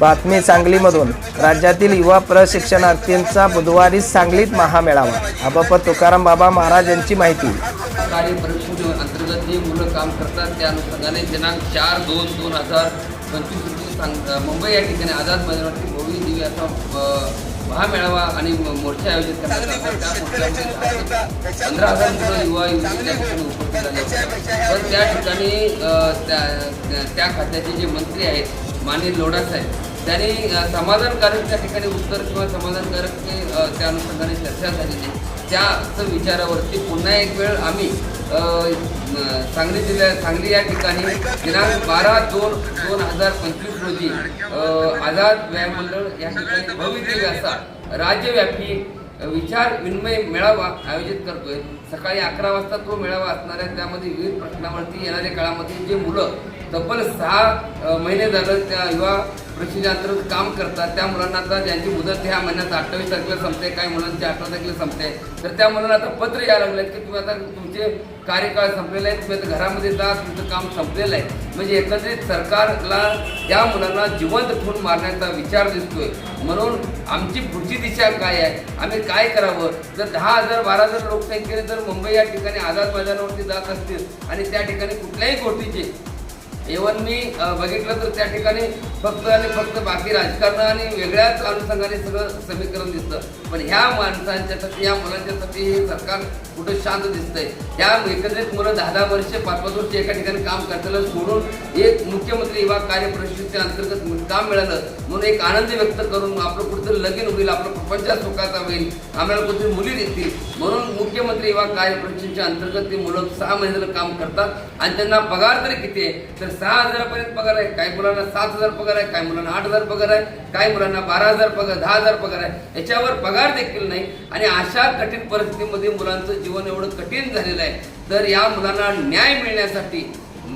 बातमी सांगलीमधून. राज्यातील युवा प्रशिक्षणार्थींचा बुधवारी सांगलीत महामेळावा. आबाप तुकाराम बाबा महाराज यांची माहिती. कार्य परीक्षे अंतर्गत जे मुलं काम करतात त्या अनुषंगाने दिनांक चार दोन दोन हजार पंचवीस रोजी सांग मुंबई या ठिकाणी आझाद मैदानावरती भोवी दिव्य असा महामेळावा आणि मोर्चा आयोजित करण्यात आला. त्या मोर्चामध्ये पंधरा हजार मुलं युवा युवती उपस्थित झाले पण त्या ठिकाणी त्या त्या खात्याचे जे मंत्री आहेत माननीय लोढा साहेब त्यांनी समाधानकारक त्या ठिकाणी उत्तर किंवा समाधानकारक ते त्या अनुषंगाने चर्चा झालेली त्याच विचारावरती पुन्हा एक वेळ आम्ही सांगली जिल्ह्या सांगली या ठिकाणी दिनांक बारा दोन दोन हजार पंचवीस रोजी आझाद व्यायाम मंडळ या ठिकाणी भविष्य असा राज्यव्यापी विचार विनिमय मेळावा आयोजित करतोय. सकाळी अकरा वाजता तो मेळावा असणार आहे. त्यामध्ये विविध प्रश्नावरती येणाऱ्या काळामध्ये जे मुलं तब्बल सहा महिने झालं त्या युवा प्रशिक्षणांतर्गत काम करतात. त्या मुलांना आता ज्यांची मुदत ह्या महिन्यात अठ्ठावीस तारखेला संपते काही मुलांची अठरा तारखेला संपते. तर त्या मुलांना आता पत्र यायला लागलं की तुम्ही आता तुमचे कार्यकाळ संपलेले आहेत तुम्ही आता घरामध्ये जा तुमचं काम संपलेलं आहे. म्हणजे एकंदरीत सरकारला त्या मुलांना जिवंत ठेवून मारण्याचा विचार दिसतोय. म्हणून आमची पुढची दिशा काय आहे? आम्ही काय करावं? जर दहा हजार बारा हजार लोकसंख्येने जर मुंबई या ठिकाणी आझाद मैदानावरती जात असतील आणि त्या ठिकाणी कुठल्याही गोष्टीचे इव्हन मी बघितलं तर त्या ठिकाणी फक्त आणि फक्त बाकी राजकारण आणि वेगळ्याच अनुषंगाने सगळं समीकरण दिसतं. पण ह्या माणसांच्यासाठी या मुलांच्यासाठी हे सरकार कुठं शांत दिसतंय? ह्या एकत्रित मुलं दहा दहा वर्ष पाच पाच वर्ष एका ठिकाणी काम करताना सोडून एक मुख्यमंत्री युवा कार्य परिषदेच्या अंतर्गत काम मिळालं. म्हणून एक आनंद व्यक्त करून आपलं कुठेतरी लगीन होईल आपलं प्रपंच सुखाचा होईल आम्हाला कुठेतरी मुली देतील. म्हणून मुख्यमंत्री युवा कार्यपरिषदेच्या अंतर्गत ती मुलं सहा महिन्याला काम करतात आणि त्यांना पगार तरी किती आहे तर सहा हजारापर्यंत पगार आहे काही मुलांना सात हजार पगार आहे काही मुलांना आठ हजार पगार आहे काही मुलांना बारा हजार पगार दहा हजार पगार आहे याच्यावर पगार देखील नाही. आणि अशा कठीण परिस्थितीमध्ये मुलांचं जीवन एवढं कठीण झालेलं आहे. तर या मुलांना न्याय मिळण्यासाठी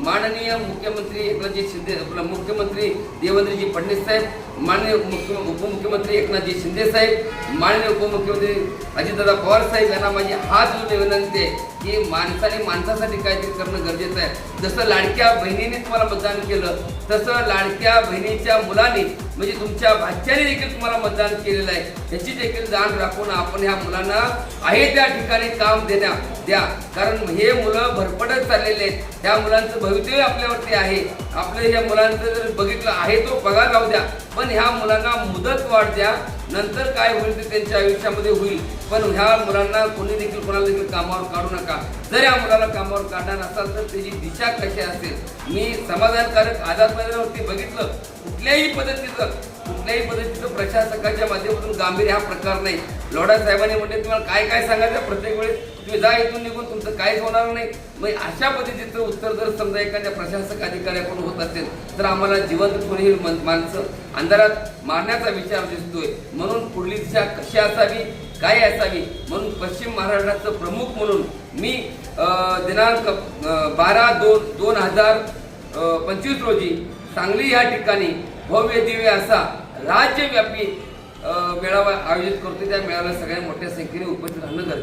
माननीय मुख्यमंत्री एकनाथजी शिंदे आपला मुख्यमंत्री देवेंद्रजी फडणवीस साहेब माननीय मुख्य उपमुख्यमंत्री एकनाथजी शिंदे साहेब माननीय उपमुख्यमंत्री अजितदादा पवार साहेब यांना माझी हात जोडून विनंती आहे की माणसाने माणसासाठी काहीतरी करणं गरजेचं आहे. जसं लाडक्या बहिणीने तुम्हाला मतदान केलं तसं लाडक्या बहिणीच्या मुलांनी म्हणजे तुमच्या भाच्याने देखील तुम्हाला मतदान केलेलं आहे. त्याची देखील जाण राखून आपण ह्या मुलांना आहे त्या ठिकाणी काम देण्या द्या. कारण हे मुलं भरपटच चाललेले आहेत. त्या मुलांचं भवितव्य आपल्यावरती आहे. आपल्या ह्या मुलांचं जर बघितलं आहे तो पगार राहू द्या. पण ह्या मुलांना मुदत वाढ द्या. नंतर काय होईल ते त्यांच्या आयुष्यामध्ये होईल. पण ह्या मुलांना कोणी देखील कोणाला देखील कामावर काढू नका. जर या मुलाला कामावर काढणार असाल तर त्याची दिशा कशी असेल? मी समाधानकारक आजारपणावरती बघितलं कुठल्याही पद्धतीचं कुठल्याही पद्धतीचं प्रशासकाच्या माध्यमातून गांभीर्य हा प्रकार नाही. लोढा साहेबांनी म्हणजे तुम्हाला काय काय सांगायचं? प्रत्येक वेळेस तुम्ही जा इथून निघून तुमचं काहीच होणार नाही. मग अशा पद्धतीचं उत्तर जर समजा एखाद्या प्रशासक अधिकाऱ्याकडून होत असेल तर आम्हाला जिवंत कोणीही माणसं अंधारात मारण्याचा विचार दिसतोय. म्हणून पुढली दिशा कशी असावी काय असावी? म्हणून पश्चिम महाराष्ट्राचं प्रमुख म्हणून मी दिनांक बारा दोन दोन हजार पंचवीस रोजी सांगली या ठिकाणी भव्य दिव्य असा राज्यव्यापी मेळावा आयोजित करतो. त्या मेळाव्याला सगळ्या मोठ्या संख्येने उपस्थित राहणं गरजेचं